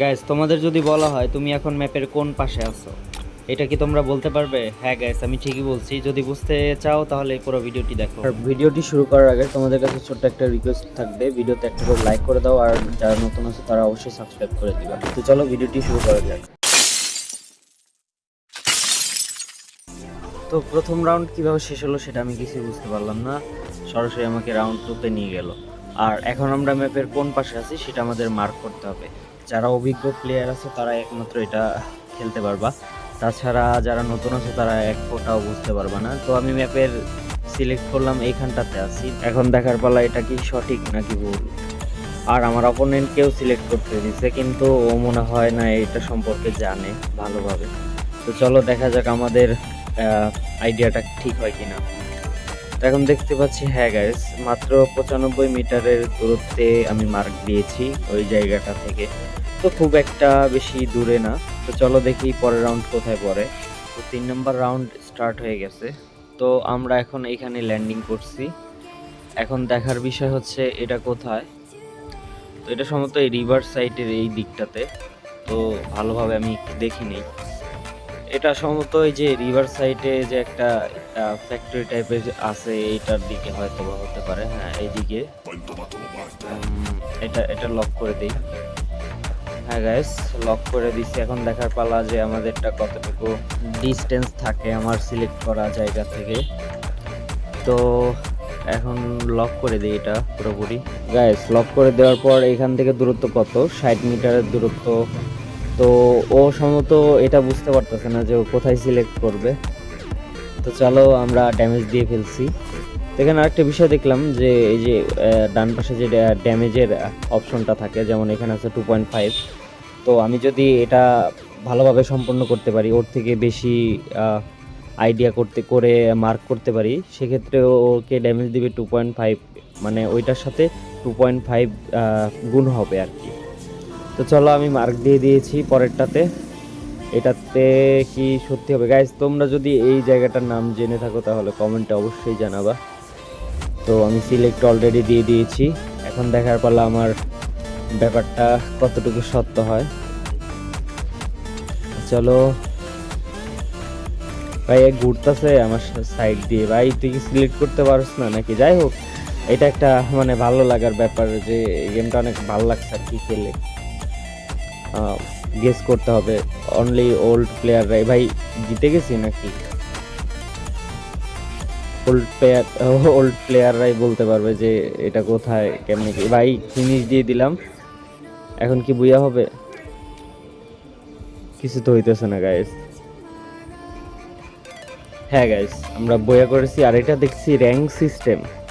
Guys তোমাদের যদি বলা হয় তুমি এখন ম্যাপের কোন পাশে আছো, এটা কি তোমরা বলতে পারবে? হ্যাঁ গাইস আমি ঠিকই বলছি। যদি বুঝতে চাও, তাহলে পুরো ভিডিওটি দেখো। আর ভিডিওটি শুরু করার আগে তোমাদের কাছে ছোট্ট একটা রিকোয়েস্ট থাকবে। ভিডিওতে একটা করে লাইক করে দাও, আর যারা নতুন আছে, তারা অবশ্যই সাবস্ক্রাইব করে দিবা। তো চলো ভিডিওটি শুরু করা যাক। তো প্রথম রাউন্ড কীভাবে শেষ হলো, সেটা আমি কিছুই বুঝতে পারলাম না। সরাসরি আমাকে রাউন্ড টুতে নিয়ে গেল। আর এখন আমরা ম্যাপের কোন পাশে আছি সেটা আমাদের মার্ক করতে হবে। যারা অভিজ্ঞ প্লেয়ার আছে, তারা একমাত্র এটা খেলতে পারবা। তাছাড়া যারা নতুন আছে, তারা এক ফোটাও বুঝতে পারবা না। তো আমি ম্যাপের সিলেক্ট করলাম, এইখানটাতে আছি। এখন দেখার পালা এটা কি সঠিক নাকি ভুল? আর আমার অপোনেন্টকেও সিলেক্ট করতে দিছে, কিন্তু ও মনে হয় না এটা সম্পর্কে জানে ভালোভাবে। তো চলো দেখা যাক আমাদের আইডিয়াটা ঠিক হয় কিনা। এখন দেখতে পাচ্ছি হ্যাঁ গাইস মাত্র পঁচানব্বই মিটারের দূরত্বে আমি মার্ক দিয়েছি ওই জায়গাটা থেকে। তো খুব একটা বেশি দূরে না। তো চলো দেখি পরের রাউন্ড কোথায় পড়ে। তো তিন নম্বর রাউন্ড স্টার্ট হয়ে গেছে। তো আমরা এখন এখানে ল্যান্ডিং করছি। এখন দেখার বিষয় হচ্ছে, এটা কোথায়? তো এটা সম্ভবত এই রিভার সাইডের এই দিকটাতে। তো ভালোভাবে আমি দেখিনি এটা সম্ভবত এই যে রিভার সাইডে যে একটা ফ্যাক্টরি টাইপের আছে, এইটার দিকে হয়তো বা হতে পারে হ্যাঁ এইদিকে। এটা এটা লক করে দিই। হ্যাঁ গাইস লক করে দিচ্ছি এখন দেখার পালা যে আমাদেরটা কতটুকু ডিস্টেন্স থাকে আমার সিলেক্ট করা জায়গা থেকে। তো এখন লক করে দিই এটা পুরোপুরি। গাইস লক করে দেওয়ার পর এখান থেকে দূরত্ব কত? ষাট মিটারের দূরত্ব তো ও সম্ভবত এটা বুঝতে পারতেছে না যে ও কোথায় সিলেক্ট করবে। তো চলো আমরা ড্যামেজ দিয়ে ফেলছি। এখানে আরেকটা বিষয় দেখলাম যে এই যে ডান পাশে যে ড্যামেজের অপশনটা থাকে, যেমন এখানে আছে টু পয়েন্ট ফাইভ তো আমি যদি এটা ভালোভাবে সম্পন্ন করতে পারি, ওর থেকে বেশি আইডিয়া করতে, করে মার্ক করতে পারি, সেক্ষেত্রে ওকে ড্যামেজ দিবে টু পয়েন্ট ফাইভ মানে ওইটার সাথে টু পয়েন্ট ফাইভ গুণ হবে আর কি। তো চলো আমি মার্ক দিয়ে দিয়েছি পরেরটাতে। এটাতে কি সত্যি হবে? গাইজ তোমরা যদি এই জায়গাটার নাম জেনে থাকো তাহলে কমেন্টে অবশ্যই জানাবা। তো আমি সিলেক্ট অলরেডি দিয়ে দিয়েছি। এখন দেখার পালা আমার ব্যাপারটা কতটুকু সত্য হয়। চলো। ভাই এক ঘুরতেছে আমার সাইড দিয়ে। ভাই, তুই কি সিলেক্ট করতে পারছ না নাকি? যাই হোক, এটা একটা মানে ভালো লাগার ব্যাপার যে গেমটা অনেক ভালো লাগছে আর কি খেলে। গেস করতে হবে। অনলি ওল্ড প্লেয়াররাই ভাই জিতে গেছি নাকি? ওল্ড প্লেয়ার ওল্ড প্লেয়াররাই বলতে পারবে যে এটা কোথায়, কেমনি কি ভাই ফিনিশ দিয়ে দিলাম। এখন কি বুয়া হবে? কিছু তো হইতেছে না গাইস হ্যাঁ গাইস আমরা বইয়া করেছি আর এটা দেখছি র্যাঙ্ক সিস্টেম